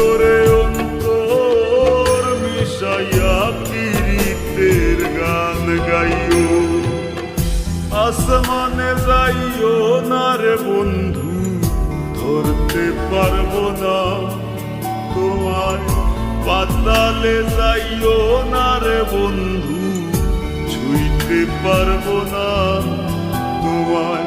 অন্তরে অন্তর মিশাইয়া পীড়িতের গান গাইও। আসমানে যাইও না রে বন্ধু, ধরতে পারব না। তোমায় পাতালে যাইও না রে বন্ধু, ছুঁইতে পারব না। তোমায়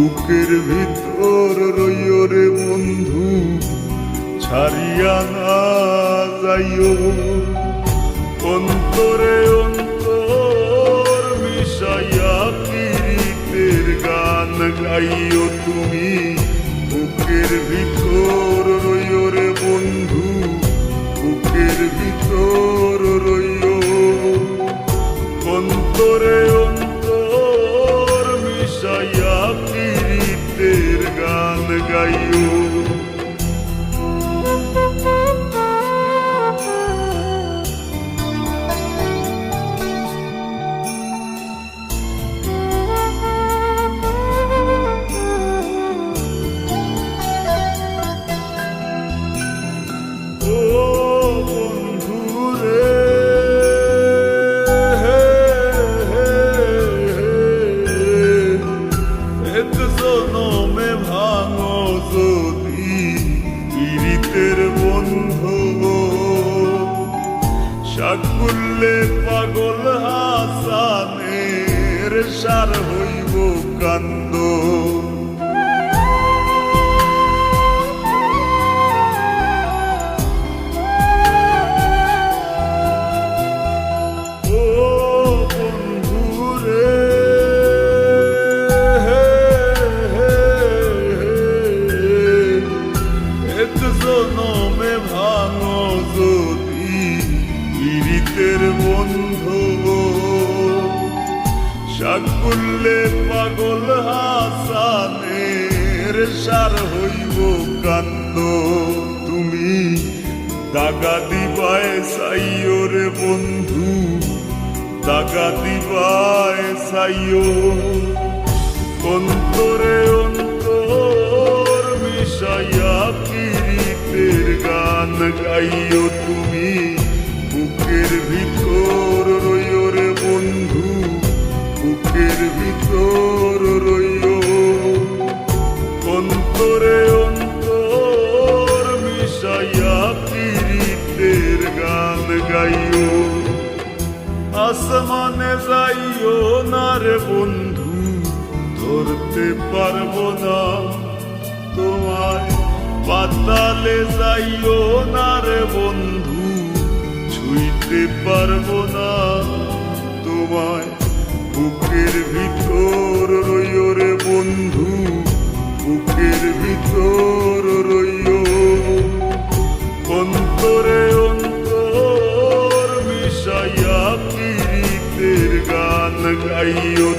বুকের ভিতর রইও রে বন্ধু, ছাড়িয়া না যাইও। অন্তরে অন্তর মিশাইয়া পীড়িতের গান গাইও তুমি, বুকের ভিতর রইও রে বন্ধু, বুকের ভিতর রইও। অন্তরে বন্ধু সাকুল্লে পাগল হাসানের সার হইব কান্দ। সাকুল্লে পাগল হাসানের সার হইব কান্দ। তুমি দাগা দিবায় সাইও রে বন্ধু, দাগা দিবায় সাইও অন্তরে অন্তর মিশাইয়া পীড়িতের গান গাইও তুমি, বুকের ভিতর গাইও। আসমানে যাইও না রে বন্ধু, ধরতে পারব না। তোমায় পাতালে যাইও না রে বন্ধু, ছুঁইতে পারব না। তোমায় বুকের ভিতর রইও রে বন্ধু, বুকের ভিতর রইও অন্তরে অন্তর মিশাইয়া কীর্তের গান গাইও।